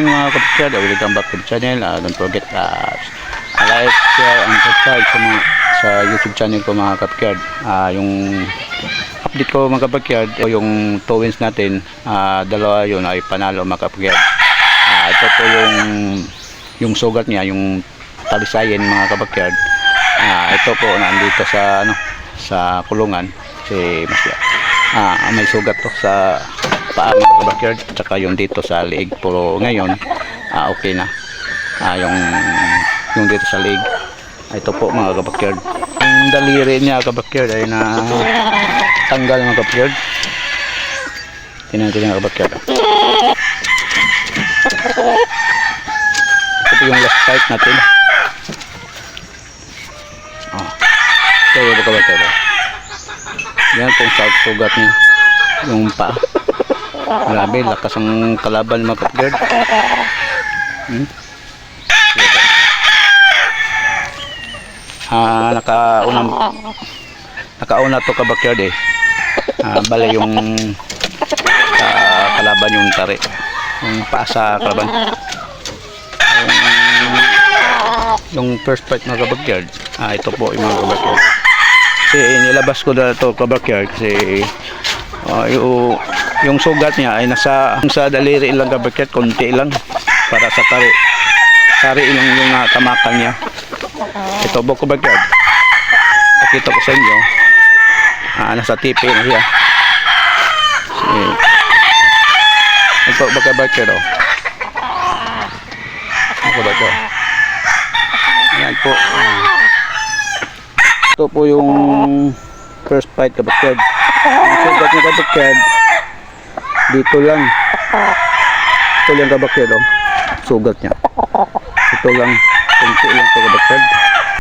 kabakyard, welcome back to the channel. Uh, don't forget uh, like, share, and subscribe sa, mga, sa YouTube channel ko mga kabakyard. Uh, yung update ko mga o yung two wins natin, uh, dalawa yun ay panalo mga kabakyard. Uh, ito po yung yung sugat niya, yung talisayin mga kabakyard. Ah, ito po nandito sa ano sa kulungan si Masya. Ah, may sugat to sa paa mga kabakyard tsaka yung dito sa liig pero ngayon ah, okay na. Ah, yung yung dito sa liig. Ah, ito po mga kabakyard. Yung daliri niya kabakyard ay na tanggal mga kabakyard. Tingnan natin mga kabakyard. Ito po yung last fight natin. Oh. Ito yung kabakyard. Yan po sa sugat niya. Yung pa. Grabe, lakas ang kalaban mga kabakyard. Hmm? Ah, nakaunang nakauna to kabakyard eh. Ah, bale yung ah, kalaban yung tari. Yung paa sa kalaban. Yung, yung first fight mga kabakyard. Ah, ito po yung mga kabakyard. Kasi nilabas ko na to kabakyard kasi ah, yung, yung sugat niya ay nasa sa daliri lang kabakyard, konti lang para sa tari. Tari lang yung natamakan niya. Ito po kabakyard. Pakita ko sa inyo. Ah, nasa tipi na siya. Si, ito ba kabakyard oh. Ito ba ito? Yan po. Ito po yung first fight kabakyard. Ang sugat niya kabakyard dito lang. Ito lang kabakyard oh. Sugat niya. Ito lang. Kunti lang ito kabakyard.